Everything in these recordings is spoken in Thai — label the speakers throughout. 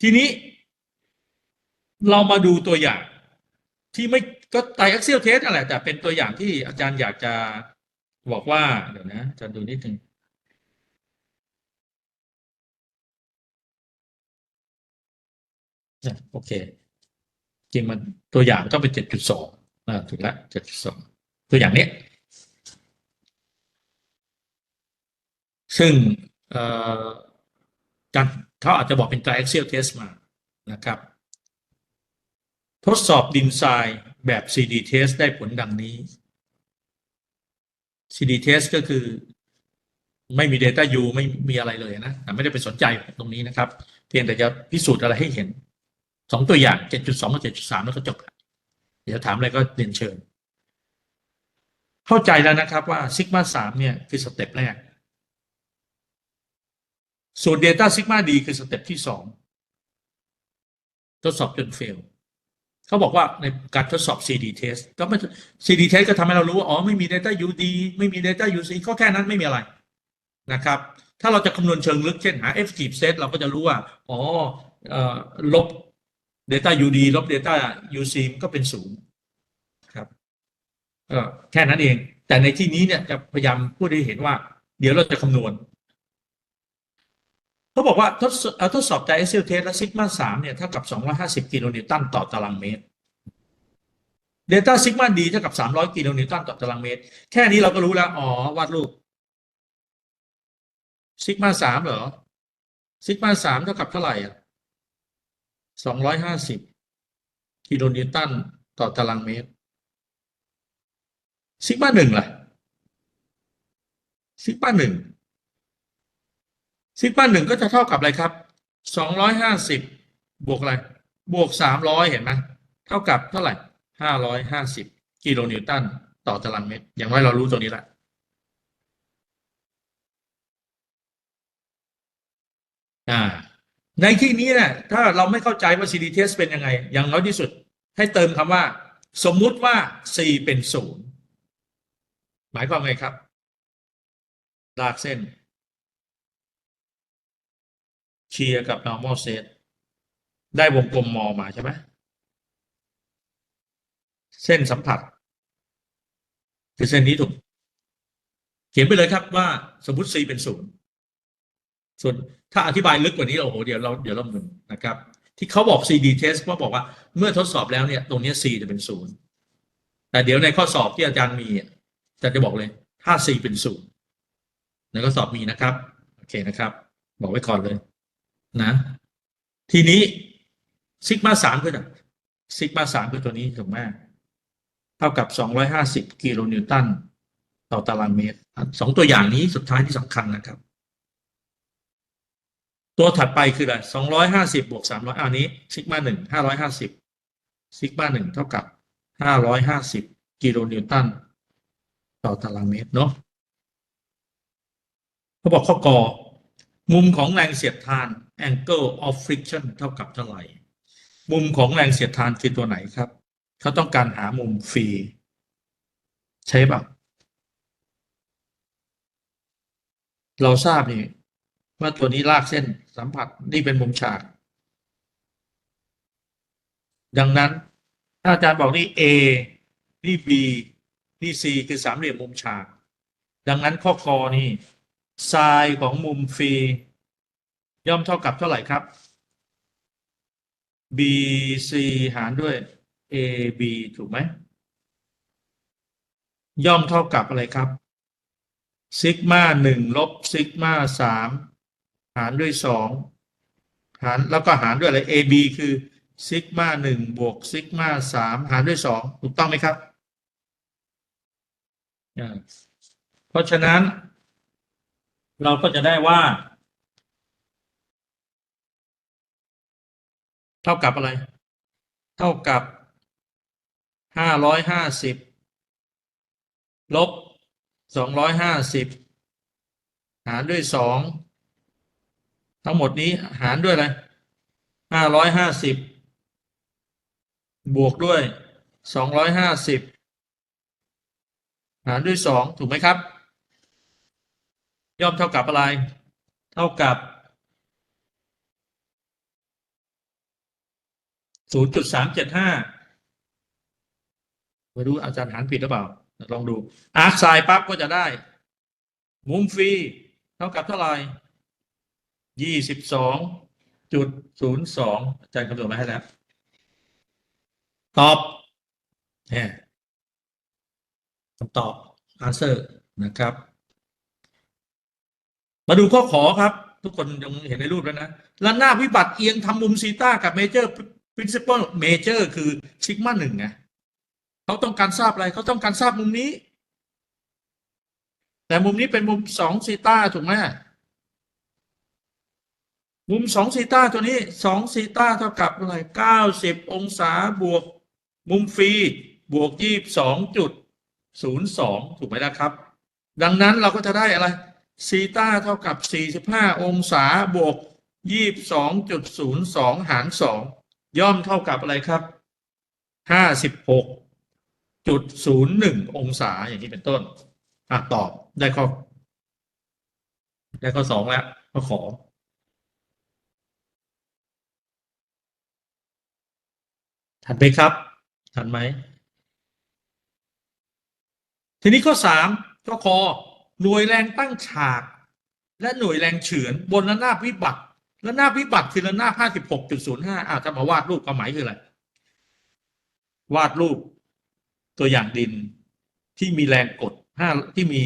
Speaker 1: ทีนี้ เรามาดูตัวอย่าง ที่ไม่ก็ไตแอคเซียลเทสอะไรแต่เป็นตัวอย่างที่อาจารย์อยากจะบอกว่า เดี๋ยวนะอาจารย์ดูนิดนึงเนี่ยโอเค จริงมันตัวอย่างต้องเป็นเจ็ดจุดสองถูกแล้วเจ็ดจุดสองตัวอย่างนี้ซึ่งเการเขาอาจจะบอกเป็น triaxial test มานะครับ ทดสอบดินทรายแบบ CD test ได้ผลดังนี้ CD test ก็คือไม่มี Data U ไม่มีอะไรเลยนะแต่ไม่ได้ไปสนใจตรงนี้นะครับ เพียงแต่จะพิสูจน์อะไรให้เห็นสองตัวอย่าง 7.2กับ7.3 แล้วก็จบ เดี๋ยวถามอะไรก็เรียนเชิญ เข้าใจแล้วนะครับว่าซิกมา3เนี่ยคือสเต็ปแรก ส่วน Data Sigma D คือสเต็ปที่สองทดสอบจนเฟลเขาบอกว่าในการทดสอบ CD test ก็ไม่ CD test ก็ทำให้เรารู้ว่า อ๋อ ไม่มี Data UD ไม่มี Data UC ก็แค่นั้นไม่มีอะไรนะครับ ถ้าเราจะคำนวณเชิงลึกเช่นหา effective set เราก็จะรู้ว่า อ๋อเอ่อลบ Data UD ลบ Data UC มันก็เป็นศูนย์ครับแค่นั้นเอง แต่ในที่นี้เนี่ยจะพยายามพูดให้เห็นว่า เดี๋ยวเราจะคำนวณ เขาบอกว่าทดสอบเอาทดสอบไดเอซิลเทสและซิกมา3เนี่ยเท่ากับ 250 กิโลนิวตันต่อตารางเมตรเดลต้าซิกมาดีเท่ากับ 300 กิโลนิวตันต่อตารางเมตร แค่นี้เราก็รู้แล้ว อ๋อ วาดรูปซิกมา3เหรอซิกมา3เท่ากับเท่าไหร่อะ250กิโลนิวตันต่อตารางเมตรซิกมา1ล่ะซิกมา1 ซิกมาหนึ่งก็จะเท่ากับอะไรครับสองร้อยห้าสิบบวกอะไร บวกสามร้อยเห็นไหมเท่ากับเท่าไหร่ห้าร้อยห้าสิบกิโลนิวตันต่อตารางเมตร อย่างน้อยเรารู้ตรงนี้ละอ่าในที่นี้เนี่ยถ้าเราไม่เข้าใจว่า CD test เป็นยังไง อย่างน้อยที่สุด ให้เติมคำว่า สมมุติว่า C เป็นศูนย์หมายความไงครับ ลากเส้น เชียร์กับ normal set ได้วงกลมมอมาใช่ไหมเส้นสัมผัส คือเส้นนี้ถูก เขียนไปเลยครับว่าสมมติ c เป็นศูนย์ส่วนถ้าอธิบายลึกกว่านี้โอ้โหเดี๋ยวเราเดี๋ยวเราหมุนนะครับ ที่เขาบอก CD test ว่าบอกว่าเมื่อทดสอบแล้วเนี่ย ตรงนี้ c จะเป็นศูนย์แต่เดี๋ยวในข้อสอบที่อาจารย์มีอาจารย์จะบอกเลยถ้า c เป็นศูนย์ในข้อสอบมีนะครับ โอเคนะครับ บอกไว้ก่อนเลย นะ ทีนี้ซิกมาสามคือซิกมาสามคือตัวนี้ถูกไหมเท่ากับสองร้อยห้าสิบกิโลนิวตันต่อตารางเมตรสองตัวอย่างนี้สุดท้ายที่สำคัญนะครับ ตัวถัดไปคืออะไรสองร้อยห้าสิบบวกสามร้อยอันนี้ซิกมาหนึ่งห้าร้อยห้าสิบซิกมาหนึ่งเท่ากับห้าร้อยห้าสิบกิโลนิวตันต่อตารางเมตรเนาะเขาบอกข้อกอ มุมของแรงเสียดทาน angle of friction เท่ากับเท่าไหร่ มุมของแรงเสียดทานคือตัวไหนครับ เขาต้องการหามุมฟรี ใช่ป่ะเราทราบนี่ว่าตัวนี้ลากเส้นสัมผัสนี่เป็นมุมฉาก ดังนั้นถ้าอาจารย์บอกนี่ A นี่ B นี่ C คือสามเหลี่ยมมุมฉาก ดังนั้นข้อกอนี่ ไซน์ของมุมฟรีย่อมเท่ากับเท่าไหร่ครับ BC หารด้วย AB ถูกไหม ย่อมเท่ากับอะไรครับซิกมาหนึ่งลบซิกมาสามหารด้วยสองหารแล้วก็หารด้วยอะไร AB คือซิกมาหนึ่งบวกซิกมาสามหารด้วยสองถูกต้องไหมครับอ่าเพราะฉะนั้น เราก็จะได้ว่า เท่ากับอะไร เท่ากับห้าร้อยห้าสิบลบสองร้อยห้าสิบหารด้วยสองทั้งหมดนี้หารด้วยอะไรห้าร้อยห้าสิบบวกด้วยสองร้อยห้าสิบหารด้วยสองถูกไหมครับ ย่อมเท่ากับอะไร เท่ากับ ศูนย์จุดสามเจ็ดห้าไม่รู้อาจารย์หารผิดหรือเปล่า ลองดู อาร์คไซน์ปั๊บก็จะได้ มุมฟรี เท่ากับเท่าไหร่ยี่สิบสองจุดศูนย์สองอาจารย์คำนวณมาให้แล้ว ตอบเนี่ยคำตอบ answer นะครับ มาดูข้อขอครับ ทุกคนยังเห็นในรูปแล้วนะระนาบวิบัติเอียงทำมุมซีต้ากับเมเจอร์ principal major คือซิกมาหนึ่งไงเขาต้องการทราบอะไรเขาต้องการทราบมุมนี้ แต่มุมนี้เป็นมุมสองซีต้าถูกไหมมุมสองซีต้าตัวนี้สองซีต้าเท่ากับอะไรเก้าสิบองศาบวก มุมฟรีบวกยี่สิบสองจุดศูนย์สองถูกไหมละครับ ดังนั้นเราก็จะได้อะไร ซีต้าเท่ากับ 45 องศาบวก 22.02 หาร 2 ย่อมเท่ากับอะไรครับ 56.01 องศาอย่างนี้เป็นต้นอะตอบได้ข้อ ได้ข้อสองแล้วข้อขอทันไหมครับ ทันไหม ทีนี้ข้อสามข้อคอ หน่วยแรงตั้งฉาก และหน่วยแรงเฉือนบนระนาบวิบัติระนาบวิบัติคือระนาบห้าสิบหกจุดศูนย์ห้าอาจจะมาวาดรูปความหมายคืออะไรวาดรูปตัวอย่างดินที่มีแรงกดห้าที่มี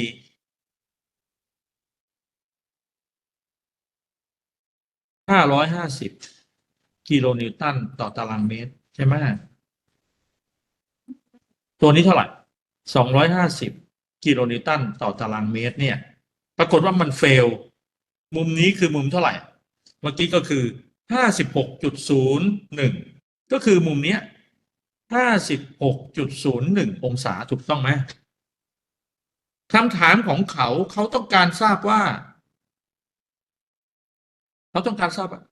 Speaker 1: ห้าร้อยห้าสิบกิโลนิวตันต่อตารางเมตร ใช่ไหมตัวนี้เท่าไหร่สองร้อยห้าสิบ กิโลนิวตันต่อตารางเมตรเนี่ย ปรากฏว่ามันเฟล มุมนี้คือมุมเท่าไหร่ เมื่อกี้ก็คือห้าสิบหกจุดศูนย์หนึ่งก็คือมุมเนี้ยห้าสิบหกจุดศูนย์หนึ่งองศาถูกต้องไหมคำถามของเขาเขาต้องการทราบว่า เขาต้องการทราบว่า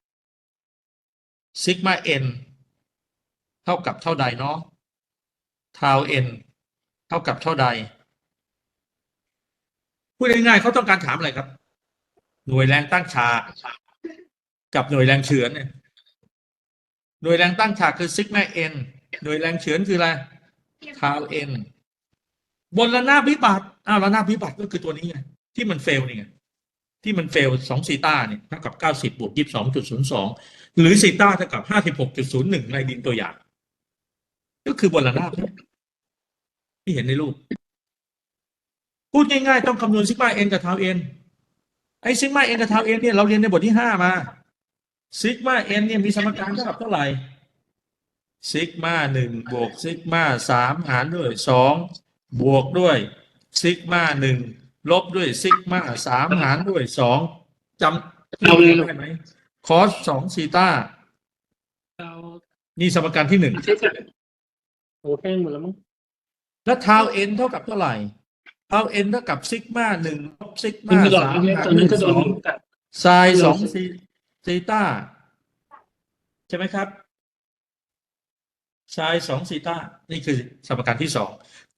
Speaker 1: ซิกมาเอ็นเท่ากับเท่าใดเนาะทาวเอ็นเท่ากับเท่าใด พูดง่ายๆเขาต้องการถามอะไรครับ หน่วยแรงตั้งฉากกับหน่วยแรงเฉือนเนี่ยหน่วยแรงตั้งฉากคือซิกมาเอ็นหน่วยแรงเฉือนคืออะไรทาวเอ็นบนระนาบวิบัติอ้าวระนาบวิบัติก็คือตัวนี้ไงที่มันเฟลนี่ไงที่มันเฟลสองซีต้าเนี่ยเท่ากับเก้าสิบบวกยี่สิบสองจุดศูนย์สองหรือซีต้าเท่ากับห้าสิบหกจุดศูนย์หนึ่งในดินตัวอย่าง ก็คือบนระนาบเนี่ยที่เห็นในรูป พูดง่ายๆต้องคำนวณซิกมาเอ็นกับทาวเอ็นไอ้ซิกมาเอ็นกับทาวเอ็นเนี่ยเราเรียนในบทที่ห้ามาซิกมาเอ็นเนี่ยมีสมการเท่ากับเท่าไหร่ซิกมาหนึ่งบวกซิกมาสามหารด้วยสองบวกด้วยซิกมาหนึ่งลบด้วยซิกมาสามหารด้วยสองจำ
Speaker 2: เอาเลยลูก
Speaker 1: ได้ไหมคอสสองซีต้า
Speaker 2: เรา
Speaker 1: นี่สมการที่หนึ่ง
Speaker 2: เช็คอะโอ้แห้งหมดแล้วมั้ง
Speaker 1: แล้วทาวเอ็นเท่ากับเท่าไหร่ ทาวเอ็นเท่ากับซิกมาหนึ่งลบซิก
Speaker 2: มั
Speaker 1: มาน
Speaker 2: ก็โดน
Speaker 1: สาม
Speaker 2: เมื่อกี้
Speaker 1: หาร
Speaker 2: ตอนนั้น
Speaker 1: ด้
Speaker 2: ก็
Speaker 1: วย
Speaker 2: โด
Speaker 1: ส
Speaker 2: น
Speaker 1: อง
Speaker 2: ยุงกัด
Speaker 1: ไซน์สองซีซีต้าใช่ไหมครับไซน์สองซีต้านี่คือสมการที่สอง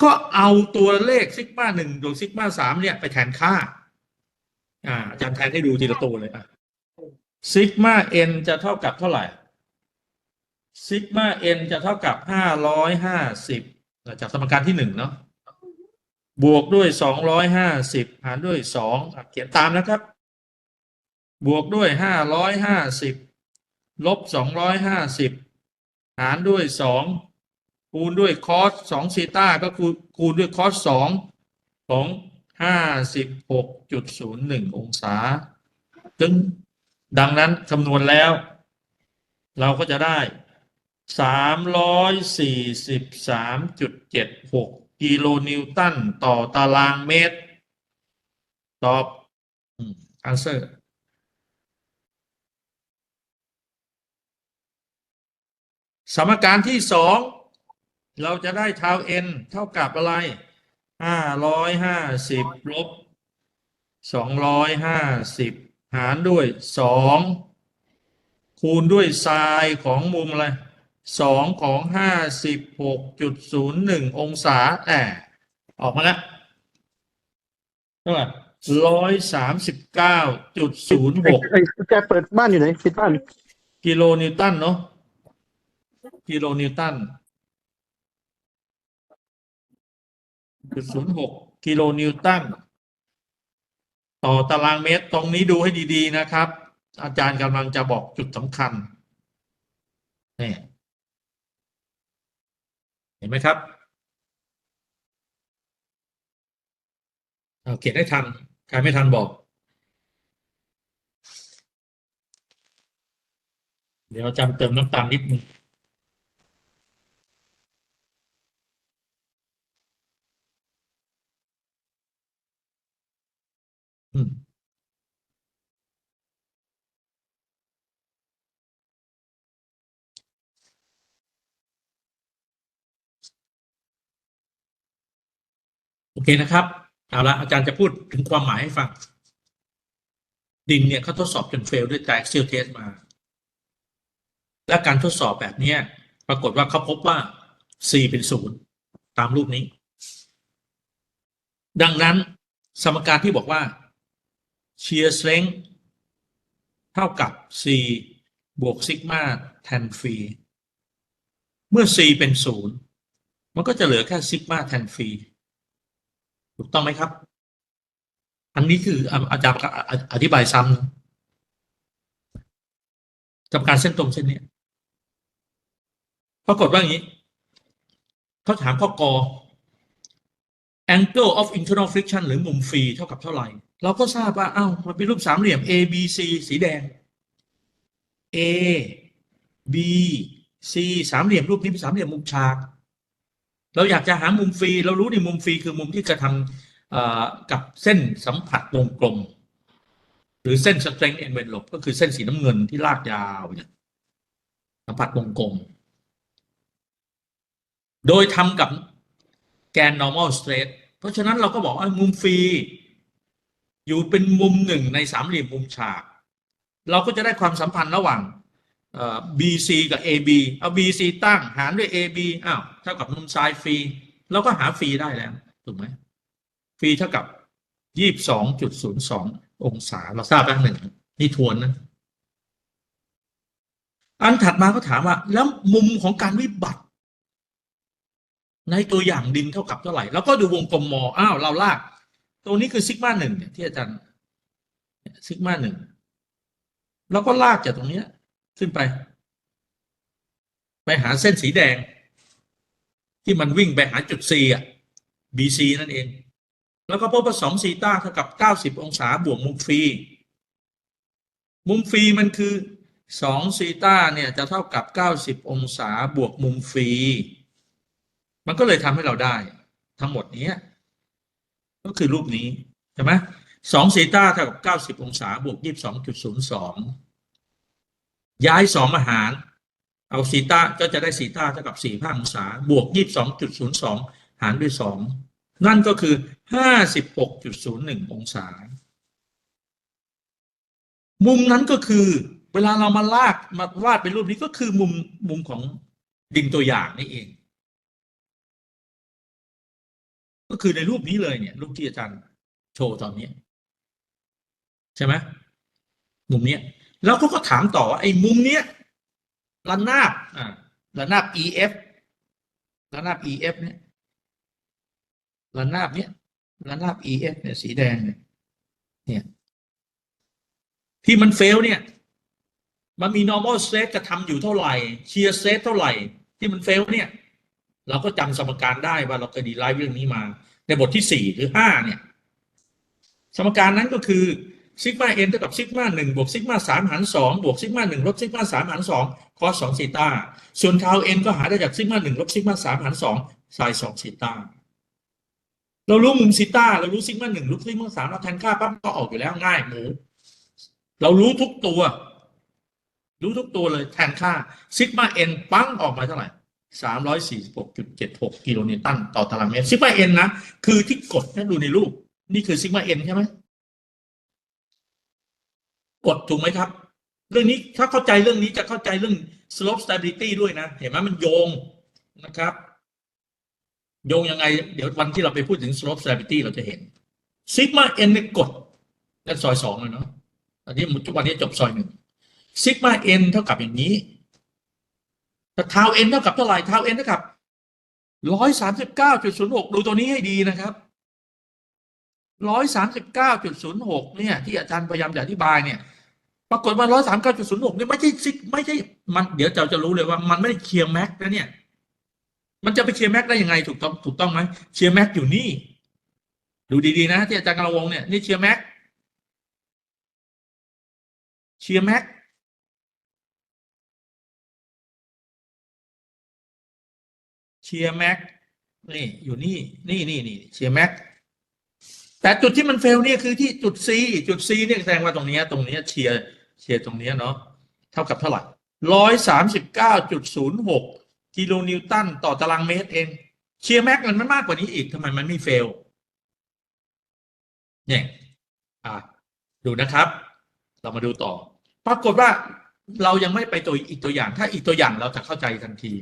Speaker 1: ก็เอาตัวเลขซิกมาหนึ่งบวกซิกมาสามเนี่ยไปแทนค่า อ่าอาจารย์แทนให้ดูทีละตัวเลยอะซิกมาเอ็นจะเท่ากับเท่าไหร่ซิกมาเอ็นจะเท่ากับห้าร้อยห้าสิบจากสมการที่หนึ่งเนาะ บวกด้วยสองร้อยห้าสิบหารด้วยสองเขียนตามนะครับ บวกด้วยห้าร้อยห้าสิบลบสองร้อยห้าสิบหารด้วยสองคูณด้วยคอสสองซีต้าก็คูณคูณด้วยคอสสองของห้าสิบหกจุดศูนย์หนึ่งองศาจึงดังนั้นคำนวณแล้ว เราก็จะได้สามร้อยสี่สิบสามจุดเจ็ดหก กิโลนิวตันต่อตารางเมตร ตอบอืม answer สมการที่สองเราจะได้ทาวเอ็นเท่ากับอะไรห้าร้อยห้าสิบลบสองร้อยห้าสิบหารด้วยสองคูณด้วยไซน์ของมุมอะไร สองของห้าสิบหกจุดศูนย์หนึ่งองศาแอบออกมาแล้วเท่าไหร่ร้อยสามสิบเก้าจุดศูนย์หก
Speaker 3: ไอ้แกเปิดบ้านอยู่ไหนปิดบ้าน
Speaker 1: กิโลนิวตันเนาะกิโลนิวตันจุดศูนย์หกกิโลนิวตัน ต่อตารางเมตรตรงนี้ดูให้ดี ๆ นะครับ อาจารย์กำลังจะบอกจุดสำคัญนี่ เห็นไหมครับเเขียนให้ทัน ใครไม่ทันบอก เดี๋ยวจารย์เติมน้ำตาลนิดนึงอืม อเคนะครับ เอาละอาจารย์จะพูดถึงความหมายให้ฟัง ดินเนี่ยเขาทดสอบจนเฟลด้วยจาก Excel test มา และการทดสอบแบบนี้ปรากฏว่าเขาพบว่า C เป็นศูนย์ตามรูปนี้ ดังนั้นสมการที่บอกว่า shear strength เท่ากับ C บวกซิกมาแทนฟรีเมื่อ C เป็นศูนย์มันก็จะเหลือแค่ซิกมาแทนฟรี ถูกต้องไหมครับ อันนี้คืออาจารย์อธิบายซ้ำนะกับการเส้นตรงเส้นนี้ปรากฏว่าอย่างนี้เขาถามข้อกอ angle of internal friction หรือมุมฟรีเท่ากับเท่าไหร่ เราก็ทราบว่าอ้าวมันเป็นรูปสามเหลี่ยม A B C สีแดง A B C สามเหลี่ยมรูปนี้เป็นสามเหลี่ยมมุมฉาก เราอยากจะหามุมฟรีเรารู้ในมุมฟรีคือมุมที่กระทำกับเส้นสัมผัสวงกลม หรือเส้น strength envelope ก็คือเส้นสีน้ำเงินที่ลากยาวเนี่ยสัมผัสวงกลม โดยทำกับแกน normal straight เพราะฉะนั้นเราก็บอกว่ามุมฟรีอยู่เป็นมุมหนึ่งในสามเหลี่ยมมุมฉาก เราก็จะได้ความสัมพันธ์ระหว่าง BC กับ AB เอา BC ตั้งหารด้วย AB อ้าวเท่ากับมุมซ้ายฟรีเราก็หาฟรีได้แล้วถูกไหมฟรีเท่ากับยี่สองจุดศูนย์สององศา เราทราบแล้วหนึ่งนี่ทวนนะอันถัดมาก็ถามว่า แล้วมุมของการวิบัติ ในตัวอย่างดินเท่ากับเท่าไหร่ แล้วก็ดูวงกลมมออ้าวเราลากตัวนี้คือซิกมาหนึ่งเนี่ยที่อาจารย์ซิกมาหนึ่งแล้วก็ลากจากตรงเนี้ย ขึ้นไป ไปหาเส้นสีแดง ที่มันวิ่งไปหาจุด C อะ BC นั่นเอง แล้วก็พบว่าสองซีต้าเท่ากับ 90 องศาบวกมุมฟรี มุมฟรีมันคือ2อซีต้าเนี่ยจะเท่ากับ 90 องศาบวกมุมฟรี มันก็เลยทำให้เราได้ ทั้งหมดนี้ ก็คือรูปนี้ ใช่ไหมสองซีต้าเท่ากับ 90 องศาบวก 22.02 ย้ายสองมาหาร เอาซีต้าก็จะได้ซีต้าเท่ากับสี่ห้าองศา บวกยี่สิบสองจุดศูนย์สองหารด้วยสองนั่นก็คือห้าสิบหกจุดศูนย์หนึ่งองศา มุมนั้นก็คือ เวลาเรามาลากมาวาดเป็นรูปนี้ก็คือมุมมุมของดินตัวอย่างนี่เอง ก็คือในรูปนี้เลยเนี่ย รูปที่อาจารย์โชว์ตอนนี้ ใช่ไหมมุมเนี้ย แล้วเขาก็ถามต่อว่าไอ้มุมเนี้ยระนาบอ่าระนาบ EF ระนาบ EF เนี่ยระนาบเนี้ยระนาบ EF เนี่ยสีแดงเนี่ยเนี่ยที่มันเฟลเนี่ย มันมี normal stress กระทำอยู่เท่าไหร่ shear stress เท่าไหร่ ที่มันเฟลเนี่ย เราก็จำสมการได้ว่าเราเคยดีไลฟ์เรื่องนี้มา ในบทที่สี่หรือห้าเนี่ย สมการนั้นก็คือ ซิกมาเอ็นเท่ากับซิกมาหนึ่งบวกซิกมาสามหารสองบวกซิกมาหนึ่งลบซิกมาสามหารสองคอสสองซีตาส่วนทาวเอ็นก็หาได้จากซิกมาหนึ่งลบซิกมาสามหารสองไซน์สองซีตาเรารู้มุมซีตาเรารู้ซิกมาหนึ่งลบซิกมาสามเราแทนค่าปั๊บก็ออกอยู่แล้วง่ายหมูเรารู้ทุกตัว รู้ทุกตัวเลยแทนค่าซิกมาเอ็นปั้งออกมาเท่าไหร่สามร้อยสี่สิบหกจุดเจ็ดหกกิโลนิวตันต่อตารางเมตรซิกมาเอ็นนะ คือที่กดถ้ดูในรูป นี่คือซิกมาเอ็นใช่ไหม กดถูกไหมครับ เรื่องนี้ถ้าเข้าใจเรื่องนี้จะเข้าใจเรื่อง slope stability ด้วยนะ เห็นไหมมันโยงนะครับ โยงยังไง เดี๋ยววันที่เราไปพูดถึง slope stability เราจะเห็นซิกมาเอ็นเนี่ยกดนั่นซอยสองเลยเนาะอันนี้ทุกวันนี้จบซอยหนึ่งซิกมาเอ็นเท่ากับอย่างนี้แต่ทาวเอ็นเท่ากับเท่าไหร่ทาวเอ็นเท่ากับร้อยสามสิบเก้าจุดศูนย์หกดูตัวนี้ให้ดีนะครับ ร้อยสามสิบเก้าจุดศูนย์หกเนี่ย ที่อาจารย์พยายามจะอธิบายเนี่ย ปรากฏว่าร้อยสามเก้าจุดศูนย์หกเนี่ยไม่ใช่ซิกไม่ใช่มันเดี๋ยวเราจะรู้เลยว่ามันไม่ได้เคลียร์แม็กนะเนี่ย มันจะไปเคลียร์แม็กได้ยังไงถูกต้องถูกต้องไหมเคลียร์แม็กอยู่นี่ ดูดีๆนะ ที่อาจารย์กำลังวงเนี่ยนี่เคลียร์แม็กเคลียร์แม็กเชียร์แม็กนี่อยู่นี่นี่นี่นี่เชียร์แม็ก แต่จุดที่มันเฟลเนี่ยคือที่จุด C จุด C เนี่ยแสดงว่าตรงนี้ตรงนี้เชียร์เชียร์ตรงนี้เนาะเท่ากับเท่าไหร่ร้อยสามสิบเก้าจุดศูนย์หกกิโลนิวตันต่อตารางเมตรเอง เชียร์แม็กมันไม่มากกว่านี้อีกทำไมมันไม่เฟลเนี่ยอะดูนะครับ เรามาดูต่อ ปรากฏว่าเรายังไม่ไปตัวอีกตัวอย่าง ถ้าอีกตัวอย่างเราจะเข้าใจทันที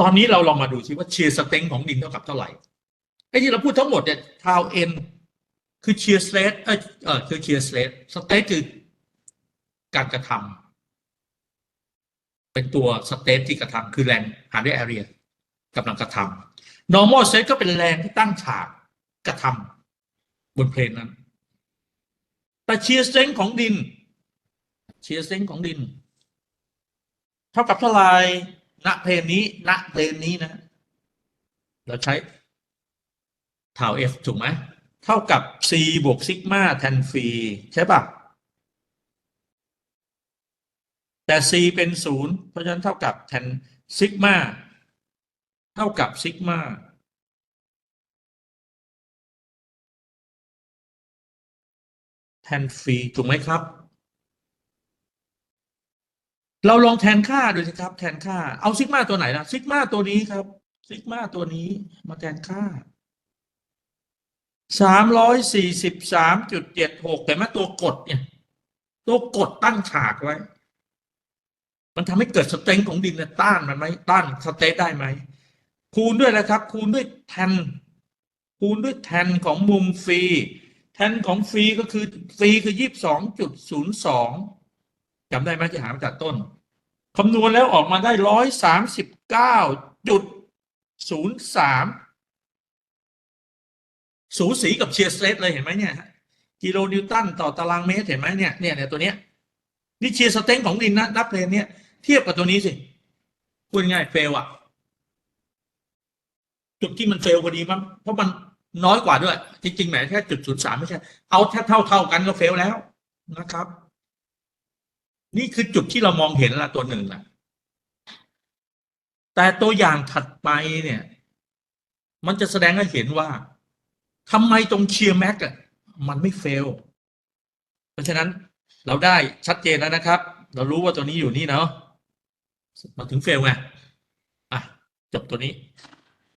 Speaker 1: ตอนนี้เราลองมาดูซิว่าเชียร์สเต็งของดินเท่ากับเท่าไหร่ไอ้ที่เราพูดทั้งหมดเนี่ยทาวเอ็น คือเชียร์สเลตเออเออคือเชียร์สเลตสเตทคือการกระทำเป็นตัวสเตทที่กระทำคือแรงหารด้วยแอเรียกำลังกระทำ normal set ก็เป็นแรงที่ตั้งฉากกระทำบนเพลนนั้น แต่เชียร์สเต็งของดินเชียร์สเต็งของดิน เท่ากับเท่าไหร่ณเพลนนี้ณเพลนนี้นะ เราใช้เท่า F ถูกไหม เท่ากับ C บวกซิกมาแทนฟีใช่ปะแต่ C เป็นศูนย์เพราะฉะนั้นเท่ากับแทนซิกมาเท่ากับซิกมาแทนฟีถูกไหมครับ เราลองแทนค่าดูสิครับ แทนค่าเอาซิกมาตัวไหนนะซิกมาตัวนี้ครับซิกมาตัวนี้มาแทนค่า สามร้อยสี่สิบสามจุดเจ็ดหกแต่ไหมตัวกดเนี่ย ตัวกดตั้งฉากไว้ มันทำให้เกิดสเต็งของดินเนี่ยต้านมันไหมต้านสเตทได้ไหม คูณด้วยนะครับ คูณด้วยแทน คูณด้วยแทนของมุมฟรีแทนของฟรีก็คือฟรีคือยี่สิบสองจุดศูนย์สองจำได้ไหมที่หามาจากต้นคำนวณแล้วออกมาได้ร้อยสามสิบเก้าจุดศูนย์สาม สูสีกับเชียร์สเลตเลยเห็นไหมเนี่ยกิโลนิวตันต่อตารางเมตรเห็นไหมเนี่ยเนี่ยเนี่ยตัวเนี้ยนี่เชียร์สเต็งของดินนะนับเพลนเนี่ยเทียบกับตัวนี้สิพูดง่ายเฟลอะจุดที่มันเฟลพอดีมั้งเพราะมันน้อยกว่าด้วย จริงๆแหมแค่จุดศูนย์สามไม่ใช่ เอาแค่เท่าเท่าๆกันก็เฟลแล้วนะครับ นี่คือจุดที่เรามองเห็นละตัวหนึ่งละแต่ตัวอย่างถัดไปเนี่ย มันจะแสดงให้เห็นว่า ทำไมตรงเชียร์แม็กอะมันไม่เฟล เพราะฉะนั้นเราได้ชัดเจนแล้วนะครับ เรารู้ว่าตัวนี้อยู่นี่เนาะมาถึงเฟลไงอะจบตัวนี้